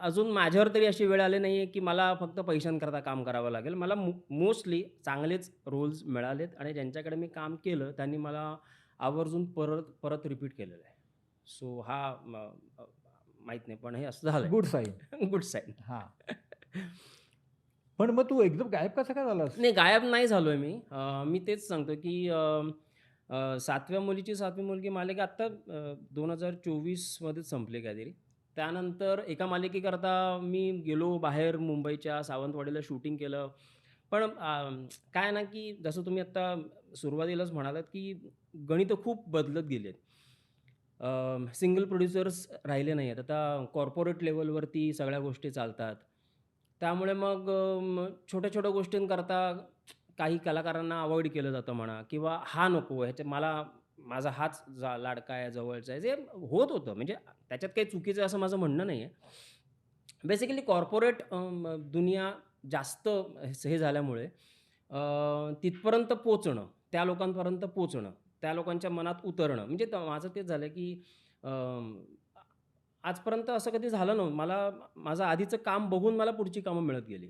अजून माझ्यावर तरी अशी वेळ आली नाही आहे, की मला फक्त पैशांकरता काम करावं लागेल. मला मो मोस्टली चांगलेच रोल्स मिळालेत आणि ज्यांच्याकडे मी काम केलं त्यांनी मला आवर्जून परत, परत रिपीट केलेलं आहे. सो हा म माहीत नाही पण हे असं झालंय. Good sign. Good sign. हां. पण मग तू एकदम गायब कसा काय झालास? नाही गायब नाही झालोय मी. अ, मी तेच सांगतो, की 7व्या मुलीची 7वी मुलगी मालिका आत्ता अ, 2024 मध्येच संपली काहीतरी. त्यानंतर एका मालिकेकरता मी गेलो बाहेर मुंबईच्या सावंतवाडीला शूटिंग केलं. पण काय आहे ना, की जसं तुम्ही आत्ता सुरुवातीलाच म्हणालात, की गणितं खूप बदलत गेली आहेत. सिंगल प्रोड्युसर्स राहिले नाही आहेत. आता कॉर्पोरेट लेवलवरती सगळ्या गोष्टी चालतात. त्यामुळे मग छोट्या-छोट्या गोष्टींकरता काही कलाकारांना अवॉइड केलं जातं म्हणा किंवा हा नको ह्याच्या मला माझा हाच जा लाडका आहे, जवळचा आहे. जे होत होतं म्हणजे त्याच्यात काही चुकीचं असं माझं म्हणणं नाही आहे. बेसिकली कॉर्पोरेट दुनिया जास्त हे झाल्यामुळे तिथपर्यंत पोचणं त्या लोकांपर्यंत पोचणं त्या लोकांच्या मनात उतरणं म्हणजे माझं तेच झालं, की आजपर्यंत असं कधी झालं नव्हतं. मला माझं आधीचं काम बघून मला पुढची कामं मिळत गेली.